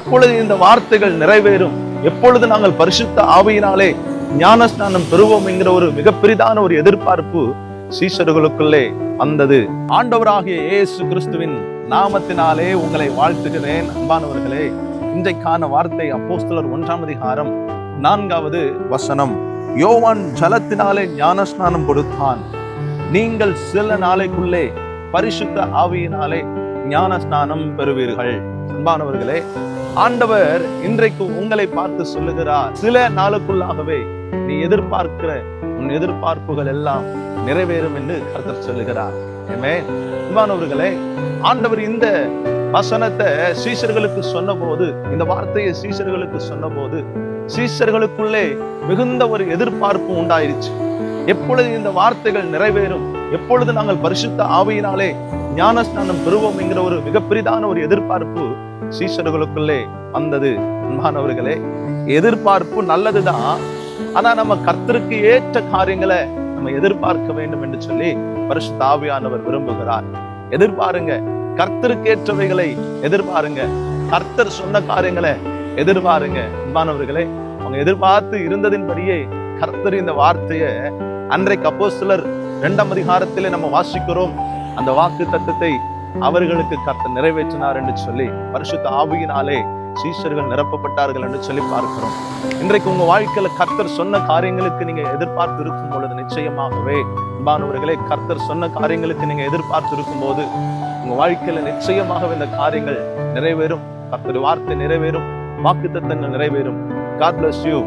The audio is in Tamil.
எப்பொழுது இந்த வார்த்தைகள் நிறைவேறும். எப்பொழுது நாங்கள் பரிசுத்த ஆவியினாலே ஞானஸ்நானம் பெறுவோம் என்கிற ஒரு மிகப்பெரிதான ஒரு எதிர்பார்ப்பு சீஷர்களுக்குள்ளே வந்தது. ஆண்டவராகிய இயேசு கிறிஸ்துவின் நாமத்தினாலே உங்களை வாழ்த்துகிறேன். அன்பானவர்களே இன்றைக்கான வார்த்தை அப்போஸ்தலர் ஒன்றாம் அதிகாரம் நான்காவது வசனம். யோவான் ஜலத்தினாலே ஞானஸ்நானம் கொடுத்தான். நீங்கள் சில நாளைக்குள்ளே பரிசுத்த ஆவியினாலே ஞானஸ்நானம் பெறுவீர்கள். அன்பானவர்களே ஆண்டவர் இன்றைக்கு உங்களை பார்த்து சொல்லுகிறார். சில நாளுக்குள்ளாகவே நீ எதிர்பார்க்கிற உன் எதிர்பார்ப்புகள் எல்லாம் நிறைவேறும் என்று கருத்தர் சொல்லுகிறார். ஆமென். அன்பானவர்களே ஆண்டவர் இந்த வசனத்தை சீசர்களுக்கு சொன்னபோது இந்த வார்த்தையை சீசர்களுக்கு சொன்னபோது சீசர்களுக்குள்ளே மிகுந்த ஒரு எதிர்பார்ப்பு உண்டாயிருச்சு. எப்பொழுது இந்த வார்த்தைகள் நிறைவேறும் எப்பொழுது நாங்கள் பரிசுத்த ஆவையினாலே ஞானஸ்தானம் பெறுவோம் என்கிற ஒரு மிகப்பெரிதான ஒரு எதிர்பார்ப்பு சீஷர்களுக்குள்ளே வந்தது. அன்பானவர்களே எதிர்பார்ப்பு நல்லதுதான். ஆனா நம்ம கர்த்தருக்கு ஏற்ற காரியங்களை நம்ம எதிர்பார்க்க வேண்டும் என்று சொல்லி பரிசு தாவியானவர் விரும்புகிறார். எதிர்பாருங்க. கர்த்தருக்கு ஏற்றவைகளை எதிர்பாருங்க. கர்த்தர் சொன்ன காரியங்களை எதிர்பாருங்க. அன்பானவர்களே அவங்க எதிர்பார்த்து இருந்ததின்படியே கர்த்தர் இந்த வார்த்தையை அன்றைக்கு அப்போஸ்தலர் இரண்டாம் அதிகாரத்திலே நம்ம வாசிக்கிறோம். அந்த வாக்கு தத்துவத்தை அவர்களுக்கு கர்த்தர் நிறைவேற்றினார் என்று சொல்லி பரிசுத்த ஆவியினாலே சீஷர்கள் நிரப்பப்பட்டார்கள் என்று சொல்லி பார்க்கிறோம். இன்றைக்கு உங்க வாழ்க்கையில கர்த்தர் சொன்ன காரியங்களுக்கு நீங்க எதிர்பார்த்து இருக்கும் பொழுது நிச்சயமாகவே அன்பானவர்களே கர்த்தர் சொன்ன காரியங்களுக்கு நீங்க எதிர்பார்த்து இருக்கும் போது உங்க வாழ்க்கையில நிச்சயமாகவே இந்த காரியங்கள் நிறைவேறும். கர்த்தர் வார்த்தை நிறைவேறும். வாக்கு தத்தங்கள் நிறைவேறும். God bless you